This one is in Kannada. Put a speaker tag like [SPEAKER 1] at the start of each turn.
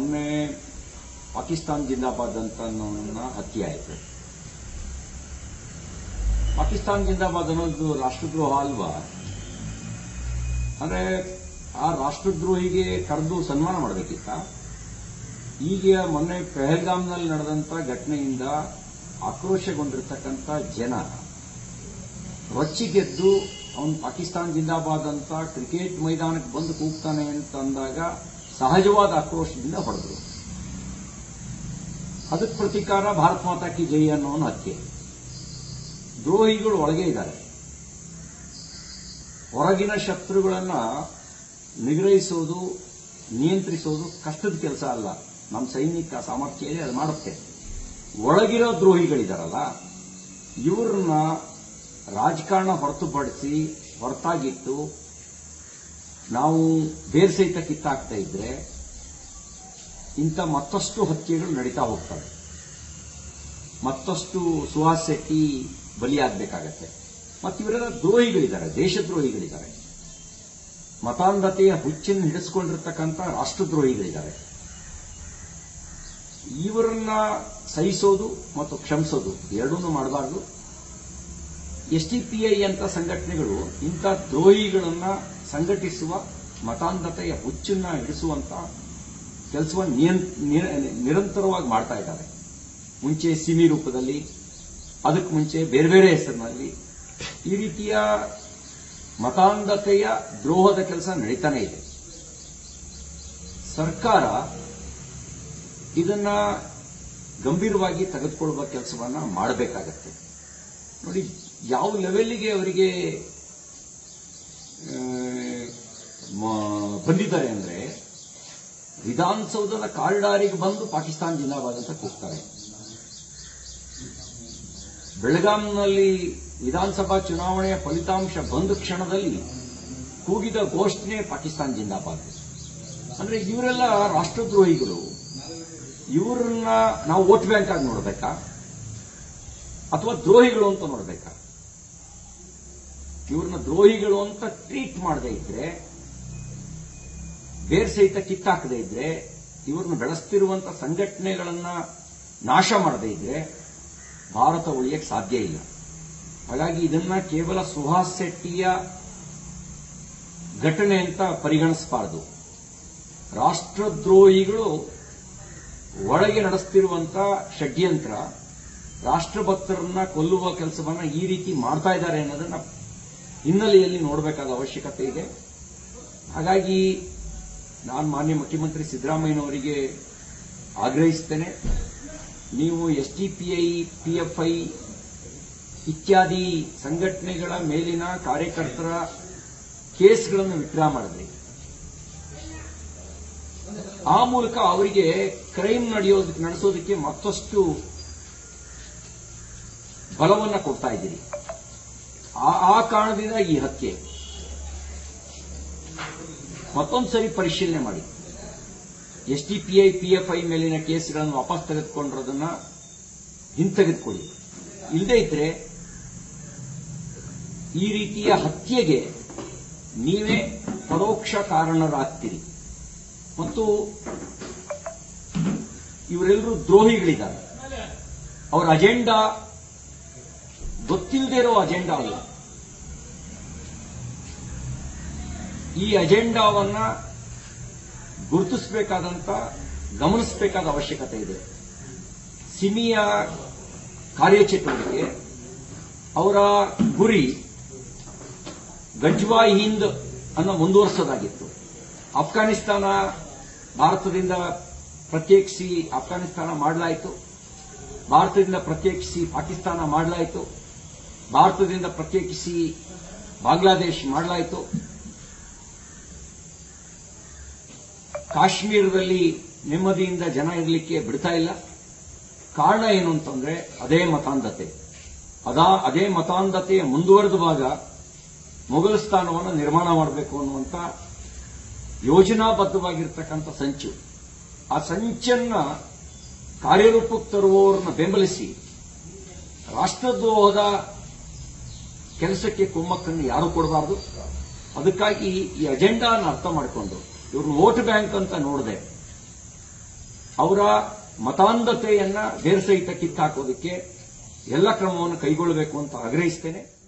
[SPEAKER 1] ಮೊನ್ನೆ ಪಾಕಿಸ್ತಾನ್ ಜಿಂದಾಬಾದ್ ಅಂತ ಹತ್ಯೆ ಆಯಿತು ಪಾಕಿಸ್ತಾನ್ ಜಿಂದಾಬಾದ್ ಅನ್ನೋದು ರಾಷ್ಟ್ರದ್ರೋಹ ಅಲ್ವಾ? ಅಂದ್ರೆ ಆ ರಾಷ್ಟ್ರದ್ರೋಹಿಗೆ ಕರೆದು ಸನ್ಮಾನ ಮಾಡಬೇಕಿತ್ತ? ಈಗ ಮೊನ್ನೆ ಪೆಹಲ್ಗಾಮ್ನಲ್ಲಿ ನಡೆದಂತ ಘಟನೆಯಿಂದ ಆಕ್ರೋಶಗೊಂಡಿರ್ತಕ್ಕಂಥ ಜನ ರೊಚ್ಚಿಗೆದ್ದು ಅವನು ಪಾಕಿಸ್ತಾನ್ ಜಿಂದಾಬಾದ್ ಅಂತ ಕ್ರಿಕೆಟ್ ಮೈದಾನಕ್ಕೆ ಬಂದು ಕೂಗ್ತಾನೆ ಅಂತ ಅಂದಾಗ ಸಹಜವಾದ ಆಕ್ರೋಶದಿಂದ ಹೊಡೆದ್ರು. ಅದಕ್ಕೆ ಪ್ರತೀಕಾರ ಭಾರತ ಮಾತಾ ಕಿ ಜೈ ಅನ್ನೋ ಹತ್ಯೆ ದ್ರೋಹಿಗಳು ಒಳಗೆ ಇದ್ದಾರೆ. ಹೊರಗಿನ ಶತ್ರುಗಳನ್ನು ನಿಗ್ರಹಿಸೋದು, ನಿಯಂತ್ರಿಸೋದು ಕಷ್ಟದ ಕೆಲಸ ಅಲ್ಲ. ನಮ್ಮ ಸೈನಿಕ ಸಾಮರ್ಥ್ಯ ಇದೆ ಅದು ಮಾಡುತ್ತೆ. ಒಳಗಿರೋ ದ್ರೋಹಿಗಳಿದಾರಲ್ಲ, ಇವ್ರನ್ನ ರಾಜಕಾರಣ ಹೊರತುಪಡಿಸಿ ಹೊರತಾಗಿಟ್ಟು ನಾವು ಬೇರ್ ಸಹಿತ ಕಿತ್ತಾಕ್ತಾ ಇದ್ರೆ ಇಂಥ ಮತ್ತಷ್ಟು ಹತ್ಯೆಗಳು ನಡೀತಾ ಹೋಗ್ತವೆ. ಮತ್ತಷ್ಟು ಸುಹಾಸ್ ಶೆಟ್ಟಿ ಬಲಿಯಾಗಬೇಕಾಗತ್ತೆ. ಮತ್ತು ಇವರೆಲ್ಲ ದ್ರೋಹಿಗಳಿದ್ದಾರೆ, ದೇಶದ್ರೋಹಿಗಳಿದ್ದಾರೆ. ಮತಾಂಧತೆಯ ಹುಚ್ಚನ್ನು ಹಿಡಿಸ್ಕೊಂಡಿರ್ತಕ್ಕಂಥ ರಾಷ್ಟ್ರದ್ರೋಹಿಗಳಿದ್ದಾರೆ. ಇವರನ್ನ ಸಹಿಸೋದು ಮತ್ತು ಕ್ಷಮಿಸೋದು ಎರಡನ್ನೂ ಮಾಡಬಾರ್ದು. ಎಸ್ ಟಿ ಪಿ ಐ ಅಂತ ಸಂಘಟನೆಗಳು ಇಂಥ ದ್ರೋಹಿಗಳನ್ನ ಸಂಘಟಿಸುವ ಮತಾಂಧತೆಯ ಹುಚ್ಚನ್ನ ಹಿಡಿಸುವಂತ ಕೆಲಸವನ್ನು ನಿರಂತರವಾಗಿ ಮಾಡ್ತಾ ಇದ್ದಾರೆ. ಮುಂಚೆ ಸಿಮಿ ರೂಪದಲ್ಲಿ ಅದಕ್ಕೆ ಮುಂಚೆ ಬೇರೆ ಬೇರೆ ಹೆಸರಿನಲ್ಲಿ ಈ ರೀತಿಯ ಮತಾಂಧತೆಯ ದ್ರೋಹದ ಕೆಲಸ ನಡೀತಾನೆ ಇದೆ. ಸರ್ಕಾರ ಇದನ್ನ ಗಂಭೀರವಾಗಿ ತೆಗೆದುಕೊಳ್ಳುವ ಕೆಲಸವನ್ನ ಮಾಡಬೇಕಾಗತ್ತೆ. ನೋಡಿ, ಯಾವ ಲೆವೆಲ್ಗೆ ಅವರಿಗೆ ಆ, ಮ- ಬಂದಿದ್ದಾರೆ ಅಂದ್ರೆ ವಿಧಾನಸೌಧದ ಕಾರಿಡಾರಿಗೆ ಬಂದು ಪಾಕಿಸ್ತಾನ ಜಿಂದಾಬಾದ್ ಅಂತ ಕೂಗ್ತಾರೆ. ಬೆಳಗಾಂನಲ್ಲಿ ವಿಧಾನಸಭಾ ಚುನಾವಣೆಯ ಫಲಿತಾಂಶ ಬಂದ ಕ್ಷಣದಲ್ಲಿ ಕೂಗಿದ ಘೋಷಣೆ ಪಾಕಿಸ್ತಾನ ಜಿಂದಾಬಾದ್. ಅಂದ್ರೆ ಇವರೆಲ್ಲ ರಾಷ್ಟ್ರದ್ರೋಹಿಗಳು. ಇವರನ್ನ ನಾವು ವೋಟ್ ಬ್ಯಾಂಕ್ ಆಗಿ ನೋಡಬೇಕಾ? ಅಥವಾ ದ್ರೋಹಿಗಳು ಅಂತ ನೋಡಬೇಕಾ? ಇವ್ರನ್ನ ದ್ರೋಹಿಗಳು ಅಂತ ಟ್ರೀಟ್ ಮಾಡದೇ ಇದ್ರೆ ಬೇರ್ ಸಹಿತ ಕಿತ್ತಾಕದೇ ಇದ್ರೆ, ಇವ್ರನ್ನ ಬೆಳೆಸ್ತಿರುವಂತ ಸಂಘಟನೆಗಳನ್ನ ನಾಶ ಮಾಡದೇ ಇದ್ರೆ ಭಾರತ ಉಳಿಯಕ್ಕೆ ಸಾಧ್ಯ ಇಲ್ಲ. ಹಾಗಾಗಿ ಇದನ್ನ ಕೇವಲ ಸುಹಾಸ್ ಶೆಟ್ಟಿಯ ಘಟನೆ ಅಂತ ಪರಿಗಣಿಸಬಾರದು. ರಾಷ್ಟ್ರದ್ರೋಹಿಗಳು ಒಳಗೆ ನಡೆಸ್ತಿರುವಂತ ಷಡ್ಯಂತ್ರ, ರಾಷ್ಟ್ರಭಕ್ತರನ್ನ ಕೊಲ್ಲುವ ಕೆಲಸವನ್ನ ಈ ರೀತಿ ಮಾಡ್ತಾ ಇದ್ದಾರೆ ಅನ್ನೋದನ್ನ ಹಿನ್ನೆಲೆಯಲ್ಲಿ ನೋಡಬೇಕಾದ ಅವಶ್ಯಕತೆ ಇದೆ. ಹಾಗಾಗಿ ನಾನು ಮಾನ್ಯ ಮುಖ್ಯಮಂತ್ರಿ ಸಿದ್ದರಾಮಯ್ಯನವರಿಗೆ ಆಗ್ರಹಿಸ್ತೇನೆ. ನೀವು S T P I, P F I ಇತ್ಯಾದಿ ಸಂಘಟನೆಗಳ ಮೇಲಿನ ಕಾರ್ಯಕರ್ತರ ಕೇಸ್ಗಳನ್ನು ವಿಡ್ರಾ ಮಾಡಿದ್ರಿ. ಆ ಮೂಲಕ ಅವರಿಗೆ ಕ್ರೈಮ್ ನಡೆಯೋದಕ್ಕೆ ನಡೆಸೋದಕ್ಕೆ ಮತ್ತಷ್ಟು ಬಲವನ್ನ ಕೊಡ್ತಾ ಇದ್ದೀರಿ. ಆ ಕಾರಣದಿಂದ ಈ ಹತ್ಯೆ. ಮತ್ತೊಂದು ಸರಿ ಪರಿಶೀಲನೆ ಮಾಡಿ. S T P I, P ಮೇಲಿನ ಕೇಸ್ಗಳನ್ನು ವಾಪಸ್ ತೆಗೆದುಕೊಂಡಿರೋದನ್ನ ಹಿಂತೆಗೆದುಕೊಳ್ಳಿ. ಇಲ್ಲದೇ ಇದ್ರೆ ಈ ರೀತಿಯ ಹತ್ಯೆಗೆ ನೀವೇ ಪರೋಕ್ಷ ಕಾರಣರಾಗ್ತೀರಿ. ಮತ್ತು ಇವರೆಲ್ಲರೂ ದ್ರೋಹಿಗಳಿದ್ದಾರೆ. ಅವರ ಅಜೆಂಡಾ ಗೊತ್ತಿಲ್ಲದೆ ಇರೋ ಅಜೆಂಡಾ ಅಲ್ಲ. ಈ ಅಜೆಂಡಾವನ್ನ ಗುರುತಿಸಬೇಕಾದಂತ ಗಮನಿಸಬೇಕಾದ ಅವಶ್ಯಕತೆ ಇದೆ. ಸಿಮಿಯ ಕಾರ್ಯಚಟುವಟಿಕೆ, ಅವರ ಗುರಿ ಗಜ್ವಾಯ್ ಹಿಂದ್ ಅನ್ನು ಮುಂದುವರಿಸೋದಾಗಿತ್ತು ಅಫ್ಘಾನಿಸ್ತಾನ ಭಾರತದಿಂದ ಪ್ರತ್ಯೇಕಿಸಿ ಅಫ್ಘಾನಿಸ್ತಾನ ಮಾಡಲಾಯಿತು. ಭಾರತದಿಂದ ಪ್ರತ್ಯೇಕಿಸಿ ಪಾಕಿಸ್ತಾನ ಮಾಡಲಾಯಿತು. ಭಾರತದಿಂದ ಪ್ರತ್ಯೇಕಿಸಿ ಬಾಂಗ್ಲಾದೇಶ್ ಮಾಡಲಾಯಿತು. ಕಾಶ್ಮೀರದಲ್ಲಿ ನೆಮ್ಮದಿಯಿಂದ ಜನ ಇರಲಿಕ್ಕೆ ಬಿಡ್ತಾ ಇಲ್ಲ. ಕಾರಣ ಏನು ಅಂತಂದ್ರೆ ಅದೇ ಮತಾಂಧತೆ. ಅದಾ, ಅದೇ ಮತಾಂಧತೆ ಮುಂದುವರೆದ ಭಾಗ ಮೊಘಲ್ ಸ್ಥಾನವನ್ನು ನಿರ್ಮಾಣ ಮಾಡಬೇಕು ಅನ್ನುವಂತ ಯೋಜನಾಬದ್ಧವಾಗಿರ್ತಕ್ಕಂಥ ಸಂಚು. ಆ ಸಂಚನ್ನ ಕಾರ್ಯರೂಪಕ್ಕೆ ತರುವವರನ್ನ ಬೆಂಬಲಿಸಿ ರಾಷ್ಟ್ರದ್ರೋಹದ ಕೆಲಸಕ್ಕೆ ಕುಮ್ಮಕ್ಕನ್ನು ಯಾರು ಕೊಡಬಾರದು. ಅದಕ್ಕಾಗಿ ಈ ಅಜೆಂಡಾನ ಅರ್ಥ ಮಾಡಿಕೊಂಡು ಇವ್ರನ್ನ ವೋಟ್ ಬ್ಯಾಂಕ್ ಅಂತ ನೋಡಿದೆ. ಅವರ ಮತಾಂಧತೆಯನ್ನ ಬೇರ್ಸಹಿತ ಕಿತ್ತಾಕೋದಕ್ಕೆ ಎಲ್ಲ ಕ್ರಮವನ್ನು ಕೈಗೊಳ್ಳಬೇಕು ಅಂತ ಆಗ್ರಹಿಸ್ತೇನೆ.